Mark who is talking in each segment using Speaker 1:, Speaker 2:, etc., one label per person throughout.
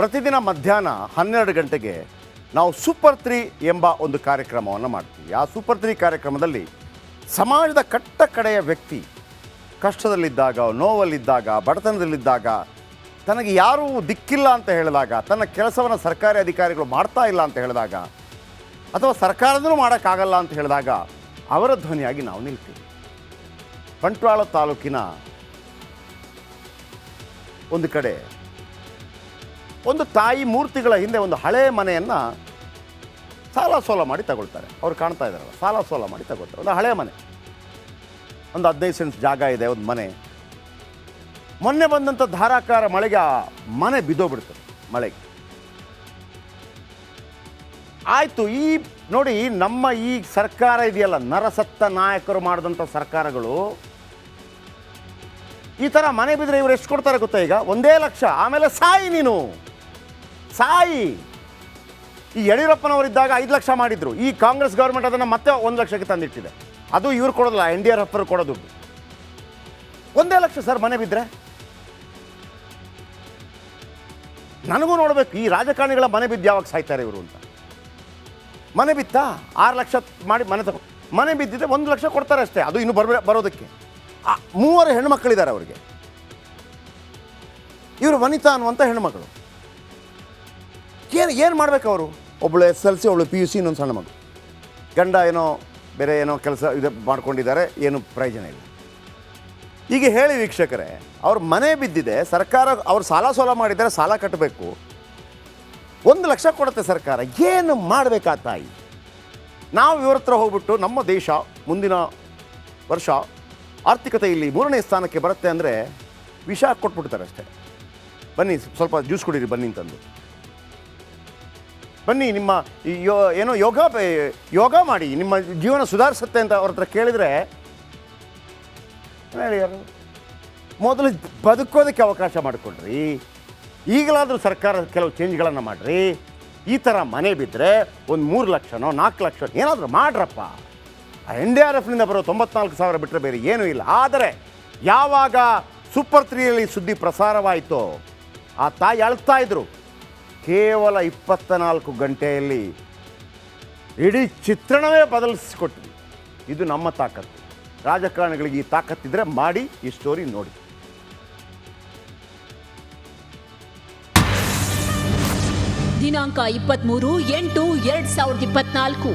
Speaker 1: ಪ್ರತಿದಿನ ಮಧ್ಯಾಹ್ನ ಹನ್ನೆರಡು ಗಂಟೆಗೆ ನಾವು ಸೂಪರ್ ತ್ರೀ ಎಂಬ ಒಂದು ಕಾರ್ಯಕ್ರಮವನ್ನು ಮಾಡ್ತೀವಿ. ಆ ಸೂಪರ್ ತ್ರೀ ಕಾರ್ಯಕ್ರಮದಲ್ಲಿ ಸಮಾಜದ ಕಟ್ಟ ಕಡೆಯ ವ್ಯಕ್ತಿ ಕಷ್ಟದಲ್ಲಿದ್ದಾಗ, ನೋವಲ್ಲಿದ್ದಾಗ, ಬಡತನದಲ್ಲಿದ್ದಾಗ ತನಗೆ ಯಾರೂ ದಿಕ್ಕಿಲ್ಲ ಅಂತ ಹೇಳಿದಾಗ, ತನ್ನ ಕೆಲಸವನ್ನು ಸರ್ಕಾರಿ ಅಧಿಕಾರಿಗಳು ಮಾಡ್ತಾ ಇಲ್ಲ ಅಂತ ಹೇಳಿದಾಗ ಅಥವಾ ಸರ್ಕಾರದೂ ಮಾಡೋಕ್ಕಾಗಲ್ಲ ಅಂತ ಹೇಳಿದಾಗ ಅವರ ಧ್ವನಿಯಾಗಿ ನಾವು ನಿಲ್ತೀವಿ. ಬಂಟ್ವಾಳ ತಾಲೂಕಿನ ಒಂದು ಕಡೆ ಒಂದು ತಾಯಿ ಮೂರ್ತಿಗಳ ಹಿಂದೆ ಒಂದು ಹಳೆ ಮನೆಯನ್ನು ಸಾಲ ಸೋಲ ಮಾಡಿ ತಗೊಳ್ತಾರೆ. ಅವ್ರು ಕಾಣ್ತಾ ಇದ್ದಾರಲ್ಲ, ಸಾಲ ಸೋಲ ಮಾಡಿ ತಗೊಳ್ತಾರೆ. ಒಂದು ಹಳೆ ಮನೆ. ಒಂದು ಹದಿನೈದು ಸೆನ್ಸ್ ಜಾಗ ಇದೆ, ಒಂದು ಮನೆ. ಮೊನ್ನೆ ಬಂದಂಥ ಧಾರಾಕಾರ ಮಳೆಗೆ ಆ ಮನೆ ಬಿದ್ದೋಗ್ಬಿಡ್ತದೆ, ಮಳೆಗೆ. ಆಯಿತು, ಈ ನೋಡಿ ನಮ್ಮ ಈ ಸರ್ಕಾರ ಇದೆಯಲ್ಲ, ನರಸತ್ತ ನಾಯಕರು ಮಾಡಿದಂಥ ಸರ್ಕಾರಗಳು, ಈ ಥರ ಮನೆ ಬಿದ್ದರೆ ಇವ್ರು ಎಷ್ಟು ಕೊಡ್ತಾರೆ ಗೊತ್ತಾ ಈಗ? ಒಂದೇ ಲಕ್ಷ, ಆಮೇಲೆ ಸಾಯಿ ನೀನು. ಸಾಯಿ. ಈ ಯಡಿಯೂರಪ್ಪನವರಿದ್ದಾಗ ಐದು ಲಕ್ಷ ಮಾಡಿದ್ರು. ಈ ಕಾಂಗ್ರೆಸ್ ಗೌರ್ಮೆಂಟ್ ಅದನ್ನು ಮತ್ತೆ ಒಂದು ಲಕ್ಷಕ್ಕೆ ತಂದಿಟ್ಟಿದೆ. ಅದು ಇವ್ರು ಕೊಡೋದಿಲ್ಲ, ಎನ್ ಡಿ ಆರ್ ಎಫ್ ಕೊಡೋ ದುಡ್ಡು. ಒಂದೇ ಲಕ್ಷ ಸರ್ ಮನೆ ಬಿದ್ದರೆ ನನಗೂ ನೋಡಬೇಕು, ಈ ರಾಜಕಾರಣಿಗಳ ಮನೆ ಬಿದ್ದು ಯಾವಾಗ ಸಾಯ್ತಾರೆ ಇವರು ಅಂತ. ಮನೆ ಬಿತ್ತಾ? ಆರು ಲಕ್ಷ ಮಾಡಿ ಮನೆ ತಗೋ. ಮನೆ ಬಿದ್ದಿದ್ರೆ ಒಂದು ಲಕ್ಷ ಕೊಡ್ತಾರೆ ಅಷ್ಟೇ, ಅದು ಇನ್ನು ಬರ ಬರೋದಕ್ಕೆ. ಮೂವರು ಹೆಣ್ಮಕ್ಳಿದ್ದಾರೆ ಅವರಿಗೆ. ಇವರು ವನಿತಾ ಅನ್ನುವಂಥ ಹೆಣ್ಮಗಳು ಏನು ಏನು ಮಾಡ್ಬೇಕು ಅವರು ಒಬ್ಬಳು ಎಸ್ ಎಲ್ ಸಿ ಒಬ್ಬಳು ಪಿ ಯು ಸಿ ಇನ್ನೊಂದು ಸಣ್ಣ ಮಗು. ಗಂಡ ಏನೋ ಬೇರೆ ಏನೋ ಕೆಲಸ ಇದು ಮಾಡ್ಕೊಂಡಿದ್ದಾರೆ, ಏನು ಪ್ರಯೋಜನ ಇಲ್ಲ. ಈಗ ಹೇಳಿ ವೀಕ್ಷಕರೇ, ಅವ್ರ ಮನೆ ಬಿದ್ದಿದೆ, ಸರ್ಕಾರ ಅವ್ರು ಸಾಲ ಸೋಲ ಮಾಡಿದ್ದಾರೆ, ಸಾಲ ಕಟ್ಟಬೇಕು ಒಂದು ಲಕ್ಷ ಕೊಡುತ್ತೆ ಸರ್ಕಾರ, ಏನು ಮಾಡಬೇಕಾ ತಾಯಿ? ನಾವು ಇವ್ರ ಹತ್ರ ಹೋಗ್ಬಿಟ್ಟು ನಮ್ಮ ದೇಶ ಮುಂದಿನ ವರ್ಷ ಆರ್ಥಿಕತೆಯಲ್ಲಿ ಮೂರನೇ ಸ್ಥಾನಕ್ಕೆ ಬರುತ್ತೆ ಅಂದರೆ ವಿಷ ಕೊಟ್ಬಿಡ್ತಾರೆ ಅಷ್ಟೇ. ಬನ್ನಿ, ಸ್ವಲ್ಪ ಜ್ಯೂಸ್ ಕುಡೀರಿ, ಬನ್ನಿ ಅಂತಂದು. ಬನ್ನಿ, ನಿಮ್ಮ ಯೋ, ಏನೋ ಯೋಗ ಯೋಗ ಮಾಡಿ, ನಿಮ್ಮ ಜೀವನ ಸುಧಾರಿಸುತ್ತೆ ಅಂತ ಅವ್ರ ಹತ್ರ ಕೇಳಿದರೆ ಮೊದಲು ಬದುಕೋದಕ್ಕೆ ಅವಕಾಶ ಮಾಡಿಕೊಡ್ರಿ. ಈಗಲಾದರೂ ಸರ್ಕಾರ ಕೆಲವು ಚೇಂಜ್ಗಳನ್ನು ಮಾಡಿರಿ. ಈ ಥರ ಮನೆ ಬಿದ್ದರೆ ಒಂದು ಮೂರು ಲಕ್ಷನೋ, ನಾಲ್ಕು ಲಕ್ಷ ಏನಾದರೂ ಮಾಡ್ರಪ್ಪ. ಎನ್ ಡಿ ಆರ್ ಎಫ್ನಿಂದ ಬರೋ ತೊಂಬತ್ನಾಲ್ಕು ಸಾವಿರ ಬಿಟ್ಟರೆ ಬೇರೆ ಏನೂ ಇಲ್ಲ. ಆದರೆ, ಯಾವಾಗ ಸೂಪರ್ ತ್ರೀಯಲ್ಲಿ ಸುದ್ದಿ ಪ್ರಸಾರವಾಯಿತೋ, ಆ ತಾಯಿ ಅಳ್ತಾ ಇದ್ರು. ಕೇವಲ ಇಪ್ಪತ್ತ ನಾಲ್ಕು ಗಂಟೆಯಲ್ಲಿ ಇಡೀ ಚಿತ್ರಣವೇ ಬದಲಿಸಿಕೊಟ್ವಿ ಇದು ನಮ್ಮ ತಾಕತ್ತು. ರಾಜಕಾರಣಿಗಳಿಗೆ ಈ ತಾಕತ್ತಿದ್ರೆ ಮಾಡಿ ಈ ಸ್ಟೋರಿ ನೋಡಿ.
Speaker 2: ದಿನಾಂಕ ಇಪ್ಪತ್ಮೂರು, ಎಂಟು, ಎರಡ್ ಸಾವಿರದ ಇಪ್ಪತ್ನಾಲ್ಕು.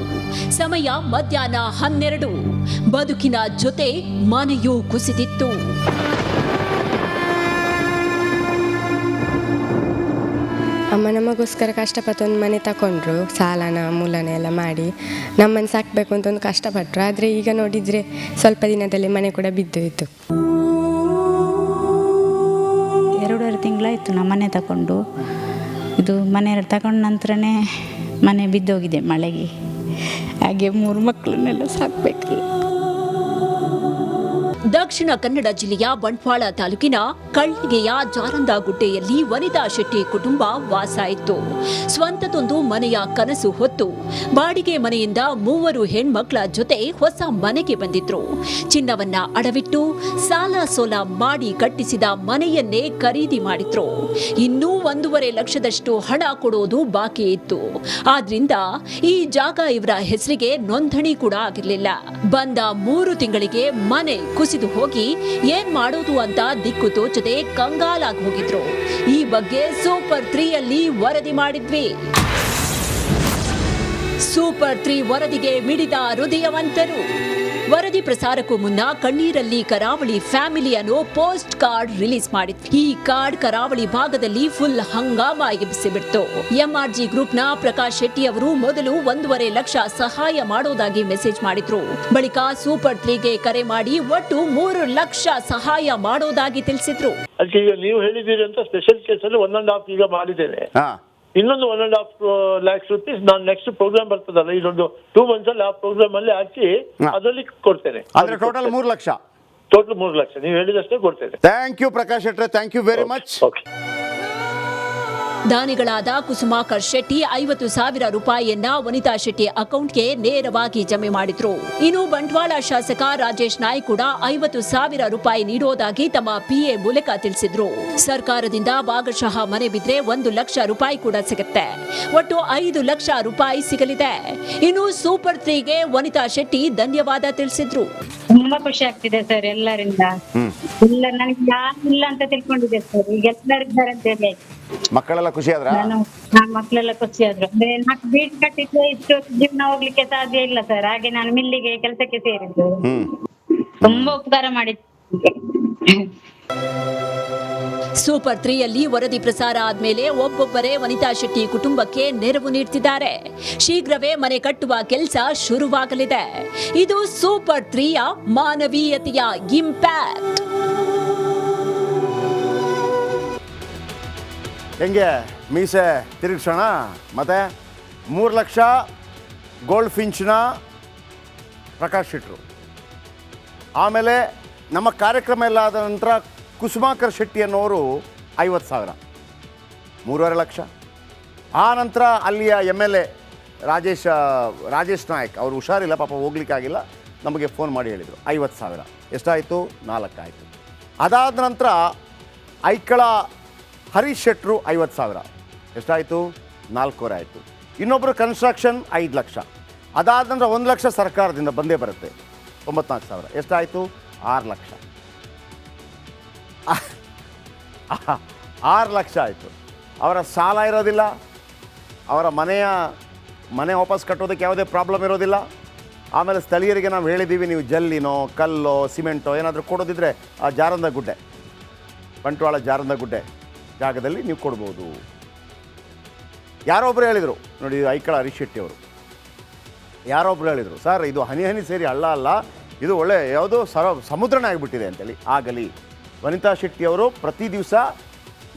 Speaker 2: ಸಮಯ ಮಧ್ಯಾಹ್ನ ಹನ್ನೆರಡು. ಬದುಕಿನ ಜೊತೆ ಮನೆಯೂ ಕುಸಿದಿತ್ತು.
Speaker 3: ಅಮ್ಮ ನಮಗೋಸ್ಕರ ಕಷ್ಟಪಟ್ಟು ಒಂದು ಮನೆ ತಗೊಂಡ್ರು, ಸಾಲನ, ಮೂಲನ ಎಲ್ಲ ಮಾಡಿ ನಮ್ಮನ್ನು ಸಾಕಬೇಕು ಅಂತ ಒಂದು ಕಷ್ಟಪಟ್ಟರು ಆದರೆ ಈಗ ನೋಡಿದರೆ ಸ್ವಲ್ಪ ದಿನದಲ್ಲಿ ಮನೆ ಕೂಡ ಬಿದ್ದೋಯ್ತು.
Speaker 4: ಎರಡೂವರೆ ತಿಂಗಳಾಯಿತು ನಮ್ಮ ಮನೆ ತಗೊಂಡು. ಇದು ಮನೆ ತಗೊಂಡ ನಂತರನೇ ಮನೆ ಬಿದ್ದೋಗಿದೆ ಮಳೆಗೆ. ಹಾಗೆ ಮೂರು ಮಕ್ಕಳನ್ನೆಲ್ಲ ಸಾಕಬೇಕಲ್ಲ.
Speaker 2: ದಕ್ಷಿಣ ಕನ್ನಡ ಜಿಲ್ಲೆಯ ಬಂಟ್ವಾಳ ತಾಲೂಕಿನ ಕಳ್ಳಿಗೆಯ ಜಾರಂದ ಗುಡ್ಡೆಯಲ್ಲಿ ವನಿತಾ ಶೆಟ್ಟಿ ಕುಟುಂಬ ವಾಸ ಇತ್ತು ಸ್ವಂತದೊಂದು ಮನೆಯ ಕನಸು ಹೊತ್ತು ಬಾಡಿಗೆ ಮನೆಯಿಂದ ಮೂವರು ಹೆಣ್ಮಕ್ಳ ಜೊತೆ ಹೊಸ ಮನೆಗೆ ಬಂದಿದ್ರು. ಚಿನ್ನವನ್ನ ಅಡವಿಟ್ಟು ಸಾಲ ಸೋಲ ಮಾಡಿ ಕಟ್ಟಿಸಿದ ಮನೆಯನ್ನೇ ಖರೀದಿ ಮಾಡಿದ್ರು. ಇನ್ನೂ ಒಂದೂವರೆ ಲಕ್ಷದಷ್ಟು ಹಣ ಕೊಡೋದು ಬಾಕಿ ಇತ್ತು. ಆದ್ರಿಂದ ಈ ಜಾಗ ಇವರ ಹೆಸರಿಗೆ ನೋಂದಣಿ ಕೂಡ ಆಗಿರಲಿಲ್ಲ. ಬಂದ ಮೂರು ತಿಂಗಳಿಗೆ ಮನೆ ಕುಸಿದು ಹೋಗಿ ಏನ್ ಮಾಡೋದು ಅಂತ ದಿಕ್ಕು ತೋಚದೆ ಕಂಗಾಲಾಗಿ ಹೋಗಿದ್ರು. ಈ ಬಗ್ಗೆ ಸೂಪರ್ ತ್ರೀಯಲ್ಲಿ ವರದಿ ಮಾಡಿದ್ವಿ. ಸೂಪರ್ ತ್ರೀ ವರದಿಗೆ ಮಿಡಿದ ಹೃದಯವಂತರು. ವರದಿ ಪ್ರಸಾರಕ್ಕೂ ಮುನ್ನ ಕಣ್ಣೀರಲ್ಲಿ ಕರಾವಳಿ ಫ್ಯಾಮಿಲಿ ಅನ್ನೋ ಪೋಸ್ಟ್ ಕಾರ್ಡ್ ರಿಲೀಸ್ ಮಾಡಿತ್ತು ಈ ಕಾರ್ಡ್ ಕರಾವಳಿ ಭಾಗದಲ್ಲಿ ಫುಲ್ ಹಂಗಾಮ ಎಬ್ಬಿಸಿಬಿಡ್ತು. ಎಂಆರ್ಜಿ ಗ್ರೂಪ್ನ ಪ್ರಕಾಶ್ ಶೆಟ್ಟಿ ಅವರು ಮೊದಲು ಒಂದೂವರೆ ಲಕ್ಷ ಸಹಾಯ ಮಾಡೋದಾಗಿ ಮೆಸೇಜ್ ಮಾಡಿದ್ರು. ಬಳಿಕ ಸೂಪರ್ ತ್ರೀಗೆ ಕರೆ ಮಾಡಿ ಒಟ್ಟು ಮೂರು ಲಕ್ಷ ಸಹಾಯ ಮಾಡೋದಾಗಿ ತಿಳಿಸಿದ್ರು.
Speaker 5: ಅದಕ್ಕೆ ಈಗ ನೀವು ಹೇಳಿದ್ದೀರಿ ಅಂತ ಸ್ಪೆಷಲ್ ಕೇಸಲ್ಲಿ ಒನ್ ಅಂಡ್ ಹಾಫ್ ಈಗ ಮಾಡಿದ್ದೇನೆ.
Speaker 1: ಹಾಂ.
Speaker 5: ಇನ್ನೊಂದು one and half lakhs rupees ನಾನು ನೆಕ್ಸ್ಟ್ ಪ್ರೋಗ್ರಾಮ್ ಬರ್ತದಲ್ಲ ಇದೊಂದು ಟೂ ಮಂತ್ಸ್ ಅಲ್ಲಿ ಆ ಪ್ರೋಗ್ರಾಮ್ ಅಲ್ಲಿ ಹಾಕಿ. ಅದರಲ್ಲಿ ಕೊಡ್ತೇನೆ.
Speaker 1: ಅಂದ್ರೆ ಟೋಟಲ್ ಮೂರು ಲಕ್ಷ?
Speaker 5: ಟೋಟಲ್ ಮೂರು ಲಕ್ಷ. ನೀವು ಹೇಳಿದಷ್ಟೇ ಕೊಡ್ತೇನೆ.
Speaker 1: Thank you Prakash ಶೆಟ್ರೆ thank you very much
Speaker 5: okay
Speaker 2: ದಾನಿಗಳಾದ Kusumakar Shetty ಐವತ್ತು ಸಾವಿರ ರೂಪಾಯಿಯನ್ನ ವನಿತಾ ಶೆಟ್ಟಿ ಅಕೌಂಟ್ಗೆ ನೇರವಾಗಿ ಜಮೆ ಮಾಡಿದ್ರು. ಇನ್ನು ಬಂಟ್ವಾಳ ಶಾಸಕ ರಾಜೇಶ್ ನಾಯ್ ಕೂಡ ಐವತ್ತು ಸಾವಿರ ರೂಪಾಯಿ ನೀಡೋದಾಗಿ ತಮ್ಮ ಪಿಎ ಮೂಲಕ ತಿಳಿಸಿದ್ರು. ಸರ್ಕಾರದಿಂದ ಭಾಗಶಃ ಮನೆ ಬಿದ್ರೆ ಒಂದು ಲಕ್ಷ ರೂಪಾಯಿ ಕೂಡ ಸಿಗುತ್ತೆ. ಒಟ್ಟು ಐದು ಲಕ್ಷ ರೂಪಾಯಿ ಸಿಗಲಿದೆ. ಇನ್ನು ಸೂಪರ್ ತ್ರೀಗೆ ವನಿತಾ ಶೆಟ್ಟಿ ಧನ್ಯವಾದ ತಿಳಿಸಿದ್ರು.
Speaker 6: ತುಂಬಾ ಖುಷಿ ಆಗ್ತಿದೆ ಸರ್ ಎಲ್ಲರಿಂದ. ಇಲ್ಲ ನನಗೆ ಯಾರು ಇಲ್ಲ ಅಂತ ತಿಳ್ಕೊಂಡಿದ್ದೆ ಸರ್. ಈಗ ಎಲ್ಲರಿದ್ದಾರೆ ಅಂತ ಹೇಳಿ.
Speaker 1: ಮಕ್ಕಳೆಲ್ಲ ಖುಷಿ ಆದ್ರ?
Speaker 6: ನನ್ನ ಮಕ್ಕಳೆಲ್ಲ ಖುಷಿ ಆದ್ರು. ಅಂದ್ರೆ ನಾಲ್ಕು ಬೀಟ್ ಕಟ್ಟಿದ್ರೆ ಇಷ್ಟು ಜೀವನ ಹೋಗ್ಲಿಕ್ಕೆ ಸಾಧ್ಯ ಇಲ್ಲ ಸರ್ ಹಾಗೆ ನಾನು ಮಿಲ್ಲಿಗೆ ಕೆಲಸಕ್ಕೆ ಸೇರಿದ್ದು.
Speaker 1: ಹ್ಮ್.
Speaker 6: ತುಂಬಾ ಉಪಕಾರ ಮಾಡಿ
Speaker 2: ಸೂಪರ್ ತ್ರೀಯಲ್ಲಿ ವರದಿ ಪ್ರಸಾರ ಆದ್ಮೇಲೆ ಒಬ್ಬೊಬ್ಬರೇ ವನಿತಾ ಶೆಟ್ಟಿ ಕುಟುಂಬಕ್ಕೆ ನೆರವು ನೀಡ್ತಿದ್ದಾರೆ. ಶೀಘ್ರವೇ ಮನೆ ಕಟ್ಟುವ ಕೆಲಸ ಶುರುವಾಗಲಿದೆ. ಇದು ಸೂಪರ್ ತ್ರೀಯ ಮಾನವೀಯತೆಯ ಇಂಪ್ಯಾಕ್ಟ್
Speaker 1: ಹೆಂಗೆ? ಮೀಸೆ ತಿರುಗಿಸೋಣ? ಮತ್ತೆ ಮೂರು ಲಕ್ಷ ಗೋಲ್ಡ್ ಫಿಂಚ್ನ ಪ್ರಕಾಶ್ ಇಟ್ರು ಆಮೇಲೆ ನಮ್ಮ ಕಾರ್ಯಕ್ರಮ ಎಲ್ಲ ಆದ ನಂತರ ಕುಸುಮಾಕರ್ ಶೆಟ್ಟಿ ಅನ್ನೋರು ಐವತ್ತು ಸಾವಿರ. ಮೂರುವರೆ ಲಕ್ಷ. ಆ ನಂತರ ಅಲ್ಲಿಯ M L A Rajesh Rajesh Naik, ಅವರು ಹುಷಾರಿಲ್ಲ, ಪಾಪ ಹೋಗ್ಲಿಕ್ಕಾಗಿಲ್ಲ ನಮಗೆ ಫೋನ್ ಮಾಡಿ ಹೇಳಿದರು. ಐವತ್ತು ಸಾವಿರ. ಎಷ್ಟಾಯಿತು? ನಾಲ್ಕಾಯಿತು. ಅದಾದ ನಂತರ ಐಕಳ ಹರೀಶ್ ಶೆಟ್ರು ಐವತ್ತು ಸಾವಿರ. ಎಷ್ಟಾಯಿತು? ನಾಲ್ಕೂವರೆ ಆಯಿತು. ಇನ್ನೊಬ್ಬರು ಕನ್ಸ್ಟ್ರಕ್ಷನ್ ಐದು ಲಕ್ಷ. ಅದಾದ ನಂತರ ಒಂದು ಲಕ್ಷ ಸರ್ಕಾರದಿಂದ ಬಂದೇ ಬರುತ್ತೆ. ಒಂಬತ್ನಾಲ್ಕು ಸಾವಿರ. ಎಷ್ಟಾಯಿತು? ಆರು ಲಕ್ಷ. ಆರು ಲಕ್ಷ ಆಯಿತು. ಅವರ ಸಾಲ ಇರೋದಿಲ್ಲ. ಅವರ ಮನೆಯ, ಮನೆ ವಾಪಸ್ ಕಟ್ಟೋದಕ್ಕೆ ಯಾವುದೇ ಪ್ರಾಬ್ಲಮ್ ಇರೋದಿಲ್ಲ. ಆಮೇಲೆ ಸ್ಥಳೀಯರಿಗೆ ನಾವು ಹೇಳಿದ್ದೀವಿ, ನೀವು ಜಲ್ಲಿನೋ, ಕಲ್ಲೋ, ಸಿಮೆಂಟೋ ಏನಾದರೂ ಕೊಡೋದಿದ್ರೆ ಆ ಜಾರಂದ ಗುಡ್ಡೆ. ಬಂಟ್ವಾಳ ಜಾರಂದ ಗುಡ್ಡೆ. ಜಾಗದಲ್ಲಿ ನೀವು ಕೊಡ್ಬೋದು. ಯಾರೊಬ್ಬರು ಹೇಳಿದರು? ನೋಡಿ ಐಕಳ ಹರೀಶ್ ಶೆಟ್ಟಿ ಅವರು. ಯಾರೊಬ್ರು ಹೇಳಿದರು? ಸರ್, ಇದು ಹನಿ ಹನಿ ಸೇರಿ ಹಳ್ಳ ಅಲ್ಲ. ಇದು ಒಳ್ಳೆ ಯಾವುದೋ ಸರ, ಸಮುದ್ರನೇ ಆಗಿಬಿಟ್ಟಿದೆ ಅಂತೇಳಿ. ಆಗಲಿ. ವನಿತಾ ಶೆಟ್ಟಿಯವರು ಪ್ರತಿ ದಿವಸ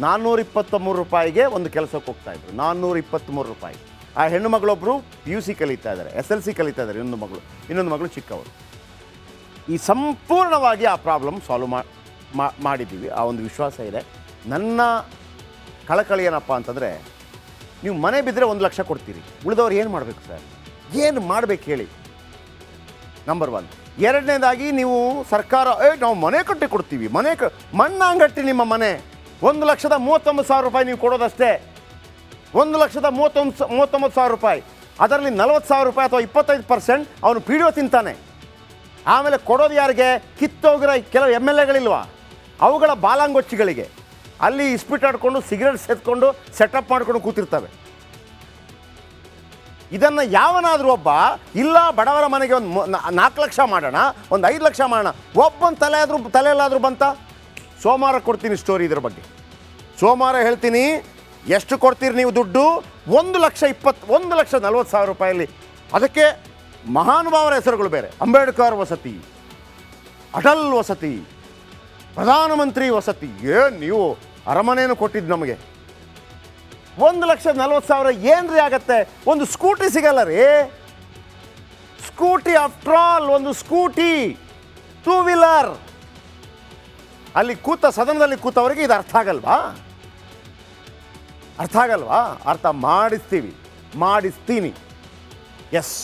Speaker 1: ನಾನ್ನೂರ ಇಪ್ಪತ್ತಮೂರು ರೂಪಾಯಿಗೆ ಒಂದು ಕೆಲಸಕ್ಕೆ ಹೋಗ್ತಾ ಇದ್ರು. ನಾನ್ನೂರ ಇಪ್ಪತ್ತ್ಮೂರು ರೂಪಾಯಿ. ಆ ಹೆಣ್ಣು ಮಗಳೊಬ್ಬರು ಪಿ ಯು ಸಿ ಕಲಿತಾ ಇದ್ದಾರೆ ಎಸ್ ಎಲ್ ಸಿ ಕಲಿತಾ ಇದ್ದಾರೆ, ಇನ್ನೊಂದು ಮಗಳು ಇನ್ನೊಂದು ಮಗಳು ಚಿಕ್ಕವರು ಈ ಸಂಪೂರ್ಣವಾಗಿ ಆ ಪ್ರಾಬ್ಲಮ್ ಸಾಲ್ವ್ ಮಾಡಿದ್ದೀವಿ. ಆ ಒಂದು ವಿಶ್ವಾಸ ಇದೆ. ನನ್ನ ಕಳಕಳಿ ಏನಪ್ಪ ಅಂತಂದರೆ, ನೀವು ಮನೆ ಬಿದ್ದರೆ ಒಂದು ಲಕ್ಷ ಕೊಡ್ತೀರಿ. ಉಳಿದವ್ರು ಏನು ಮಾಡಬೇಕು ಸರ್? ಏನು ಮಾಡಬೇಕು ಹೇಳಿ? ನಂಬರ್ ಒನ್ ಎರಡನೇದಾಗಿ ನೀವು ಸರ್ಕಾರ, ಏ, ನಾವು ಮನೆ ಕಟ್ಟಿ ಕೊಡ್ತೀವಿ. ಮನೆ ಕ ಮಣ್ಣಾಂಗಟ್ಟಿ ನಿಮ್ಮ ಮನೆ. ಒಂದು ಲಕ್ಷದ ಮೂವತ್ತೊಂಬತ್ತು ಸಾವಿರ ರೂಪಾಯಿ ನೀವು ಕೊಡೋದಷ್ಟೇ. ಒಂದು ಲಕ್ಷದ ಮೂವತ್ತೊಂದು ಸ- ಮೂವತ್ತೊಂಬತ್ತು ಸಾವಿರ ರೂಪಾಯಿ. ಅದರಲ್ಲಿ ನಲವತ್ತು ಸಾವಿರ ರೂಪಾಯಿ ಅಥವಾ ಇಪ್ಪತ್ತೈದು ಪರ್ಸೆಂಟ್ ಅವನು ಪಿ ಡಿ ಒ ತಿಂತಾನೆ. ಆಮೇಲೆ ಕೊಡೋದು ಯಾರಿಗೆ? ಕಿತ್ತೋಗಿರೋ ಕೆಲವು ಎಂ ಎಲ್ ಎಗಳಿಲ್ವಾ? ಅವುಗಳ ಬಾಲಾಂಗೊಚ್ಚಿಗಳಿಗೆ. ಅಲ್ಲಿ ಇಸ್ಪಿಟ್ ಆಡ್ಕೊಂಡು, ಸಿಗರೇಟ್ ಸೇದ್ಕೊಂಡು ಸೆಟಪ್ ಮಾಡ್ಕೊಂಡು ಕೂತಿರ್ತವೆ. ಇದನ್ನು ಯಾವನಾದರೂ ಒಬ್ಬ, ಇಲ್ಲ, ಬಡವರ ಮನೆಗೆ ಒಂದು ನಾಲ್ಕು ಲಕ್ಷ ಮಾಡೋಣ, ಒಂದು ಐದು ಲಕ್ಷ ಮಾಡೋಣ, ಒಬ್ಬನ ತಲೆ ಆದರೂ ತಲೆಯಲ್ಲಾದರೂ ಬಂತ? ಸೋಮವಾರ ಕೊಡ್ತೀನಿ ಸ್ಟೋರಿ ಇದ್ರ ಬಗ್ಗೆ. ಸೋಮವಾರ ಹೇಳ್ತೀನಿ, ಎಷ್ಟು ಕೊಡ್ತೀರಿ ನೀವು ದುಡ್ಡು? ಒಂದು ಲಕ್ಷ ಇಪ್ಪತ್ತು ಒಂದು ಲಕ್ಷ ನಲ್ವತ್ತು ಸಾವಿರ ರೂಪಾಯಲ್ಲಿ. ಅದಕ್ಕೆ ಮಹಾನುಭಾವರ ಹೆಸರುಗಳು ಬೇರೆ. ಅಂಬೇಡ್ಕರ್ ವಸತಿ, ಅಟಲ್ ವಸತಿ ಪ್ರಧಾನಮಂತ್ರಿ ವಸತಿ, ಏನು ನೀವು ಅರಮನೆಯನ್ನು ಕೊಟ್ಟಿದ್ದು ನಮಗೆ? ಒಂದು ಲಕ್ಷ ನಲ್ವತ್ತು ಸಾವಿರ ಏನ್ರಿ ಆಗತ್ತೆ? ಒಂದು ಸ್ಕೂಟಿ ಸಿಗಲ್ಲ ರೀ. ಸ್ಕೂಟಿ ಆಫ್ಟರ್ ಆಲ್ ಒಂದು ಸ್ಕೂಟಿ ಟೂ ವೀಲರ್ ಅಲ್ಲಿ ಕೂತ, ಸದನದಲ್ಲಿ ಕೂತವರಿಗೆ ಇದು ಅರ್ಥ ಆಗಲ್ವಾ? ಅರ್ಥ ಆಗಲ್ವಾ? ಅರ್ಥ ಮಾಡಿಸ್ತೀವಿ, ಮಾಡಿಸ್ತೀನಿ. ಎಸ್